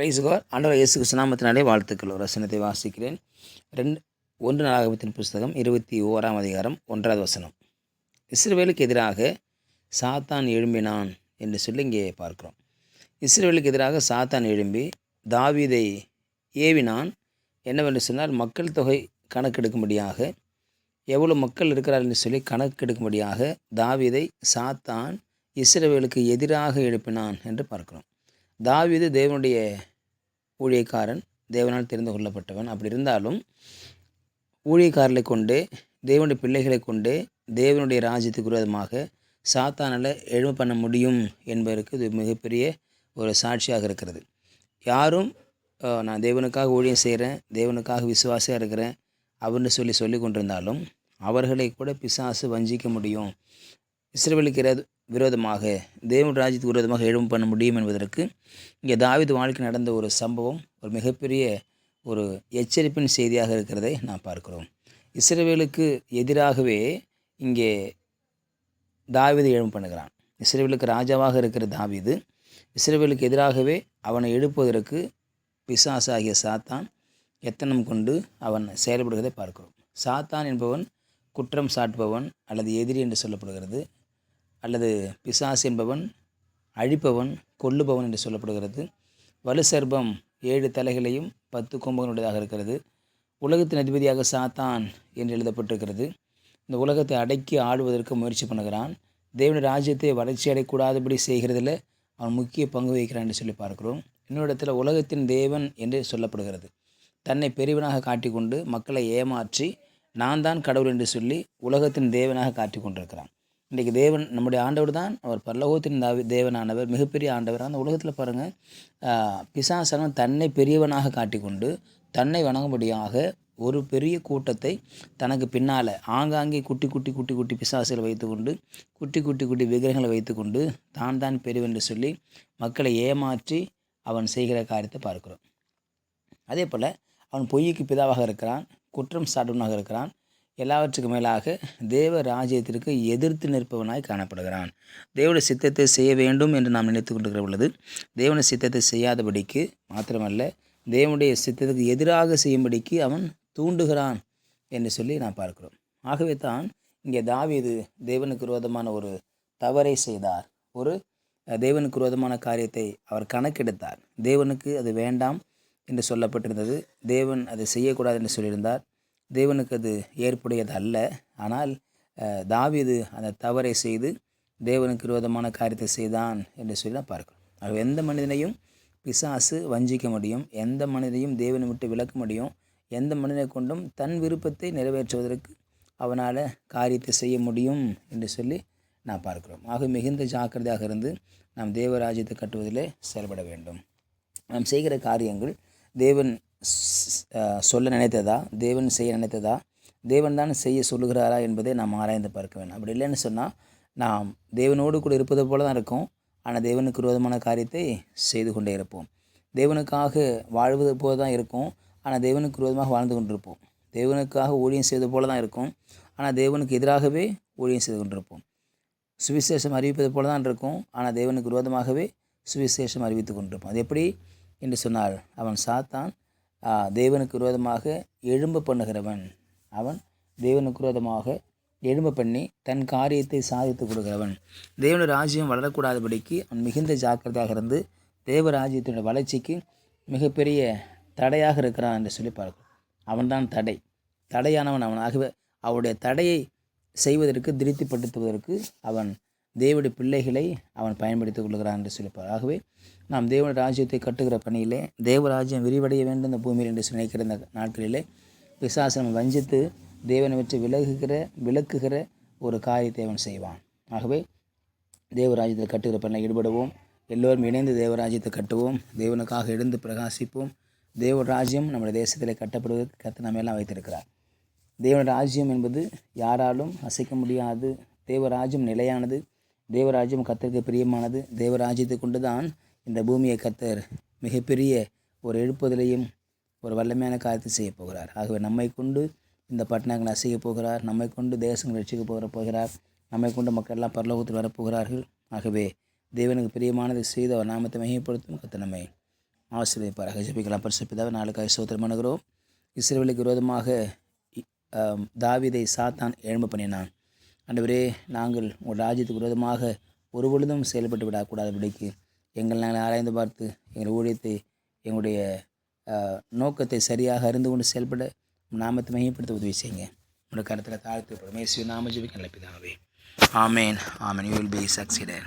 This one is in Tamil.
பிரைஸ்கோர் ஆண்டவர் இயேசு கிருஷ்ணாமத்தினாலே வாழ்த்துக்கள். ஒரு வசனத்தை வாசிக்கிறேன். ரெண்டு ஒன்று நாகபத்தின் புஸ்தகம் இருபத்தி ஓராம் அதிகாரம் ஒன்றாவது வசனம். இஸ்ரேலுக்கு எதிராக சாத்தான் எழும்பினான் என்று சொல்லி இங்கே பார்க்கிறோம். இஸ்ரேலுக்கு எதிராக சாத்தான் எழும்பி தாவீதை ஏவினான். என்னவென்று சொன்னால் மக்கள் தொகை கணக்கெடுக்கும்படியாக எவ்வளோ மக்கள் இருக்கிறார் என்று சொல்லி கணக்கெடுக்கும்படியாக தாவீதை சாத்தான் இஸ்ரேவேலுக்கு எதிராக எழுப்பினான் என்று பார்க்கிறோம். தாவீது தேவனுடைய ஊழியக்காரன் தேவனால் தெரிந்து கொள்ளப்பட்டவன். அப்படி இருந்தாலும் ஊழியக்காரர்களை கொண்டு தேவனுடைய பிள்ளைகளை கொண்டு தேவனுடைய ராஜ்யத்துக்கு விரோதமாக சாத்தானால் எழும பண்ண முடியும் என்பதற்கு இது மிகப்பெரிய ஒரு சாட்சியாக இருக்கிறது. யாரும் நான் தேவனுக்காக ஊழியம் செய்கிறேன் தேவனுக்காக விசுவாசியாக இருக்கிறேன் அப்படின்னு சொல்லி சொல்லி கொண்டிருந்தாலும் அவர்களை கூட பிசாசு வஞ்சிக்க முடியும். இஸ்ரேலுக்கு விரோதமாக தேவன் ராஜ்யத்துக்கு விரோதமாக எழும் பண்ண முடியும் என்பதற்கு இங்கே தாவீது வாழ்க்கை நடந்த ஒரு சம்பவம் ஒரு மிகப்பெரிய ஒரு எச்சரிப்பின் செய்தியாக இருக்கிறதை நாம் பார்க்கிறோம். இஸ்ரேவேலுக்கு எதிராகவே இங்கே தாவிதை எழும் பண்ணுகிறான். இஸ்ரேவேலுக்கு ராஜாவாக இருக்கிற தாவீது இஸ்ரேவேலுக்கு எதிராகவே அவனை எழுப்புவதற்கு பிசாசாகிய சாத்தான் எத்தனம் கொண்டு அவன் செயல்படுவதை பார்க்கிறோம். சாத்தான் என்பவன் குற்றம் சாட்டுபவன் அல்லது எதிரி என்று சொல்லப்படுகிறது. அல்லது பிசாஸ் என்பவன் அழிப்பவன் கொல்லுபவன் என்று சொல்லப்படுகிறது. வலுசர்பம் ஏழு தலைகளையும் பத்து கொம்புகளுடையதாக இருக்கிறது. உலகத்தின் அதிபதியாக சாத்தான் என்று எழுதப்பட்டிருக்கிறது. இந்த உலகத்தை அடக்கி ஆடுவதற்கு முயற்சி பண்ணுகிறான். தேவனுடைய ராஜ்யத்தை வளர்ச்சி அடையக்கூடாதபடி செய்கிறதில் அவன் முக்கிய பங்கு வகிக்கிறான் என்று சொல்லி பார்க்கிறோம். இன்னொரு இடத்துல உலகத்தின் தேவன் என்று சொல்லப்படுகிறது. தன்னை பெரியவனாக காட்டிக்கொண்டு மக்களை ஏமாற்றி நான் தான் கடவுள் என்று சொல்லி உலகத்தின் தேவனாக காட்டிக் கொண்டிருக்கிறான் இன்றைக்கு தேவன் நம்முடைய ஆண்டவர் தான் அவர் பரலோகத்தின் தேவனானவர் மிகப்பெரிய ஆண்டவர். அந்த உலகத்தில் பாருங்கள் பிசாசனம் தன்னை பெரியவனாக காட்டிக்கொண்டு தன்னை வணங்கும்படியாக ஒரு பெரிய கூட்டத்தை தனக்கு பின்னால் ஆங்காங்கே குட்டி குட்டி குட்டி குட்டி பிசாசுகளை வைத்துக்கொண்டு குட்டி குட்டி குட்டி விக்கிரகங்களை வைத்துக்கொண்டு தான் தான் பெரியவென்று சொல்லி மக்களை ஏமாற்றி அவன் செய்கிற காரியத்தை பார்க்கிறோம். அதே போல் அவன் பொய்யுக்கு பிதாவாக இருக்கிறான் குற்றம் சாட்டவனாக இருக்கிறான் எல்லாவற்றுக்கும் மேலாக தேவ ராஜ்யத்திற்கு எதிர்த்து நிற்பவனாய் காணப்படுகிறான். தேவனுடைய சித்தத்தை செய்ய வேண்டும் என்று நாம் நினைத்து கொண்டிருக்கிற பொழுது தேவனுடைய சித்தத்தை செய்யாதபடிக்கு மாத்திரமல்ல தேவனுடைய சித்தத்துக்கு எதிராக செய்யும்படிக்கு அவன் தூண்டுகிறான் என்று சொல்லி நாம் பார்க்கிறோம். ஆகவே தான் இங்கே தாவீது தேவனுக்கு விரோதமான ஒரு தவறை செய்தார். ஒரு தேவனுக்கு விரோதமான காரியத்தை அவர் கணக்கெடுத்தார். தேவனுக்கு அது வேண்டாம் என்று சொல்லப்பட்டிருந்தது. தேவன் அதை செய்யக்கூடாது என்று சொல்லியிருந்தார். தேவனுக்கு அது ஏற்புடையது அல்ல ஆனால் தாவிது அந்த தவறை செய்து தேவனுக்கு விரோதமான காரியத்தை செய்தான் என்று சொல்லி நான் பார்க்கிறோம். ஆகவே எந்த மனிதனையும் பிசாசு வஞ்சிக்க முடியும் எந்த மனிதனையும் தேவனை விட்டு விளக்க முடியும் எந்த மனிதனை கொண்டும் தன் விருப்பத்தை நிறைவேற்றுவதற்கு அவனால் காரியத்தை செய்ய முடியும் என்று சொல்லி நான் பார்க்கிறோம். ஆக மிகுந்த ஜாக்கிரதையாக இருந்து நாம் தேவராஜ்யத்தை கட்டுவதிலே செயல்பட வேண்டும். நாம் செய்கிற காரியங்கள் தேவன் சொல்ல நினைத்ததா? தேவன் செய்ய நினைத்ததா? தேவன் தான் செய்ய சொல்லுகிறாரா என்பதை நாம் ஆராய்ந்து பார்க்க வேண்டும். அப்படி இல்லைன்னு சொன்னால் நாம் தேவனோடு கூட இருப்பது போல தான் இருக்கும். ஆனால் தேவனுக்கு விரோதமான காரியத்தை செய்து கொண்டே இருப்போம். தேவனுக்காக வாழ்வது போல தான் இருக்கும். ஆனால் தேவனுக்கு விரோதமாக வாழ்ந்து கொண்டிருப்போம். தேவனுக்காக ஊழியம் செய்வது போல தான் இருக்கும். ஆனால் தேவனுக்கு எதிராகவே ஊழியம் செய்து கொண்டிருப்போம். சுவிசேஷம் அறிவிப்பது போல தான் இருக்கும். ஆனால் தேவனுக்கு விரோதமாகவே சுவிசேஷம் அறிவித்து கொண்டிருப்போம். அது எப்படி? என்று சொன்னால் அவன் சாத்தான் தேவனுக்கு விரோதமாக எழும்ப பண்ணுகிறவன். அவன் தேவனுக்கு விரோதமாக எழும்ப பண்ணி தன் காரியத்தை சாதித்து கொடுக்கிறவன். தேவனுடைய ராஜ்யம் வளரக்கூடாதபடிக்கு அவன் மிகுந்த ஜாக்கிரதையாக இருந்து தேவ ராஜ்யத்தினுடைய வளர்ச்சிக்கு மிகப்பெரிய தடையாக இருக்கிறான் என்று சொல்லி பார்க்கும் அவன்தான் தடை. தடையானவன் அவன் ஆகவே அவருடைய தடையை செய்வதற்கு திருப்திப்படுத்துவதற்கு அவன் தேவனுடைய பிள்ளைகளை அவன் பயன்படுத்திக் கொள்கிறான் என்று சொல்லிப்பார் ஆகவே நாம் தேவனுடைய ராஜ்யத்தை கட்டுகிற பணியிலே தேவராஜ்யம் விரிவடைய வேண்டும் இந்த பூமியில் என்று நினைக்கிற இந்த நாட்களிலே பிசாசனம் வஞ்சித்து தேவனை வெற்றி விலகுகிற விலக்குகிற ஒரு காரியத்தை அவன் செய்வான். ஆகவே தேவராஜ்யத்தை கட்டுகிற பணியில் ஈடுபடுவோம். எல்லோரும் இணைந்து தேவராஜ்யத்தை கட்டுவோம். தேவனுக்காக எழுந்து பிரகாசிப்போம். தேவராஜ்யம் நம்முடைய தேசத்திலே கட்டப்படுவதற்கு கத்து நம்ம எல்லாம் வைத்திருக்கிறார். தேவ ராஜ்யம் என்பது யாராலும் அசைக்க முடியாது. தேவராஜ்யம் நிலையானது. தேவராஜ்யம் கத்தருக்கு பிரியமானது. தேவராஜ்யத்தை கொண்டு தான் இந்த பூமியை கத்தர் மிகப்பெரிய ஒரு எழுப்புதலையும் ஒரு வல்லமையான காரியத்தை செய்ய போகிறார். ஆகவே நம்மை கொண்டு இந்த பட்டணங்களை அசைய போகிறார். நம்மை கொண்டு தேசங்கள் ரட்சிக்க போகிற போகிறார். நம்மை கொண்டு மக்கள் எல்லாம் பரலோகத்தில் வரப்போகிறார்கள் ஆகவே தேவனுக்கு பிரியமானதை செய்து அவர் நாமத்தை மையப்படுத்தும் கத்த நம்மை ஆசீர்வதிப்பாராக. ஜெபிக்கலாம் பரிசுப்பிதாவை நாளுக்காக சோத்திரம் பண்ணுகிறோம். இஸ்ரேலுக்கு விரோதமாக இ- சாத்தான் எழும்பு பண்ணினான். ஆண்டவரே நாங்கள் உங்கள் ராஜ்யத்துக்கு விரோதமாக ஒரு பொழுதும் செயல்பட்டு விடக்கூடாதபடிக்கு எங்கள் நாங்கள் ஆராய்ந்து பார்த்து எங்கள் ஊழியத்தை எங்களுடைய நோக்கத்தை சரியாக அறிந்து கொண்டு செயல்பட நாமத்தை மையப்படுத்த உதவி செய்யுங்க. உங்களோட கருத்தில் தாழ்த்து பரமேஸ்வரி நாம ஜெபிக்க amen. Amen. You will be succeeded